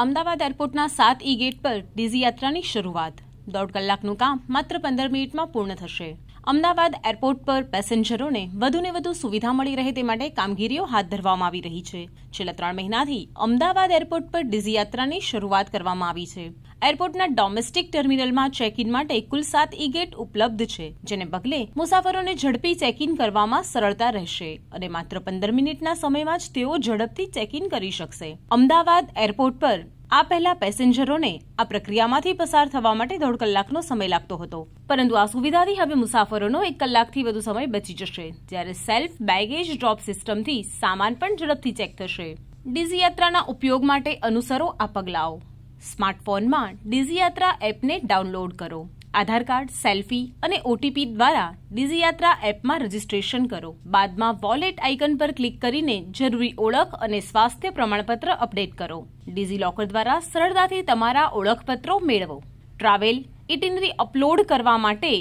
અમદાવાદ એરપોર્ટના સાત ઈ ગેટ પર ડીઝી યાત્રાની શરૂઆત. દોઢ કલાકનું કામ માત્ર પંદર મિનિટમાં પૂર્ણ થશે. અમદાવાદ એરપોર્ટ પર પેસેન્જરોને વધુને વધુ સુવિધા મળી રહે તે માટે કામગીરીઓ હાથ ધરવામાં આવી રહી છે. છેલ્લા ત્રણ મહિનાથી અમદાવાદ એરપોર્ટ પર ડીઝી યાત્રાની શરૂઆત કરવામાં આવી છે. એરપોર્ટના ડોમેસ્ટિક ટર્મિનલમાં ચેક ઇન માટે કુલ સાત ઈ ગેટ ઉપલબ્ધ છે, જેને પગલે મુસાફરોને ઝડપી ચેક ઇન કરવામાં સરળતા રહેશે અને માત્ર પંદર મિનિટના સમયમાં જ તેઓ ઝડપથી ચેક ઇન કરી શકશે. અમદાવાદ એરપોર્ટ પર આ પહેલા પેસેન્જરોને આ પ્રક્રિયામાંથી પસાર થવા માટે દોઢ કલાકનો સમય લાગતો હતો. પરંતુ આ સુવિધાથી હવે મુસાફરોનો એક કલાકથી વધુ સમય બચી જશે, જ્યારે સેલ્ફ બેગેજ ડ્રોપ સિસ્ટમથી સામાન પણ ઝડપથી ચેક થશે. ડીઝી યાત્રાના ઉપયોગ માટે અનુસરો આ પગલાઓ. સ્માર્ટફોનમાં ડીઝી યાત્રા એપને ડાઉનલોડ કરો. આધાર કાર્ડ, સેલ્ફી અને ઓટીપી દ્વારા ડીઝીયાત્રા એપમાં રજીસ્ટ્રેશન કરો. બાદમાં વોલેટ આઇકન પર ક્લિક કરીને જરૂરી ઓળખ અને સ્વાસ્થ્ય પ્રમાણપત્ર અપડેટ કરો. ડિઝીલોકર દ્વારા સરળતાથી તમારા ઓળખપત્રો મેળવો. ટ્રાવેલ, ઇટિનરી અપલોડ કરવા માટે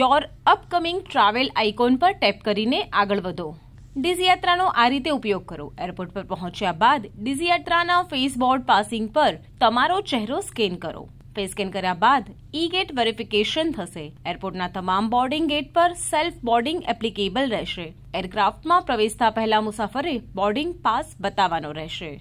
યોર અપકમિંગ ટ્રાવેલ આઇકોન પર ટેપ કરીને આગળ વધો. ડીઝીયાત્રાનો આ રીતે ઉપયોગ કરો. એરપોર્ટ પર પહોંચ્યા બાદ ડીઝી યાત્રાના ફેસ પાસિંગ પર તમારો ચહેરો સ્કેન કરો. ફેસ સ્કેન કર્યા બાદ ઈ ગેટ વેરિફિકેશન થશે. એરપોર્ટના તમામ બોર્ડિંગ ગેટ પર સેલ્ફ બોર્ડિંગ એપ્લિકેબલ રહેશે એરક્રાફ્ટમાં પ્રવેશતા પહેલા મુસાફરે બોર્ડિંગ પાસ બતાવવાનો રહેશે.